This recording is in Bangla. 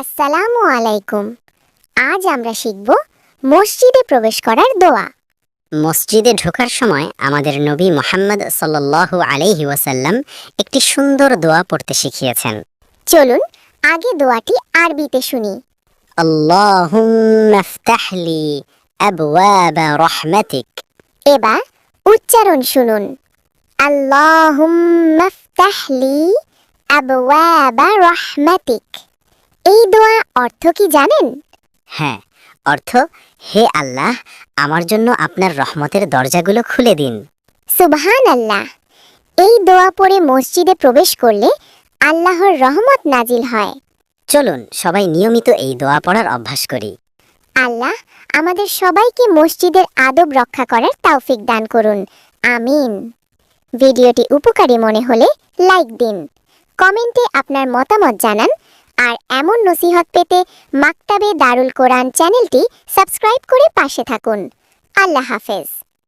আসসালামু আলাইকুম। আজ আমরা শিখব মসজিদে প্রবেশ করার দোয়া। মসজিদে ঢোকার সময় আমাদের নবী মোহাম্মদ সাল্লাল্লাহু আলাইহি ওয়াসাল্লাম একটি সুন্দর দোয়া পড়তে শিখিয়েছেন। চলুন আগে দোয়াটি আরবিতে শুনি। রাহমাতিক। এবার উচ্চারণ শুনুন। আবওয়াবা রাহমাতিক। এই দোয়া অর্থ কি জানেন? হ্যাঁ অর্থ হে আল্লাহ আমার জন্য আপনার রহমতের দরজাগুলো খুলে দিন। সুবহান আল্লাহ এই দোয়া পড়ে মসজিদে প্রবেশ করলে আল্লাহর রহমত নাজিল হয়। চলুন সবাই নিয়মিত এই দোয়া পড়ার অভ্যাস করি। আল্লাহ আমাদের সবাইকে মসজিদের আদব রক্ষা করার তৌফিক দান করুন। আমিন। ভিডিওটি উপকারী মনে হলে লাইক দিন। কমেন্টে আপনার মতামত জানান আর এমন নসিহত পেতে মাকতাবে দারুল কোরআন চ্যানেলটি সাবস্ক্রাইব করে পাশে থাকুন। আল্লাহ হাফেজ।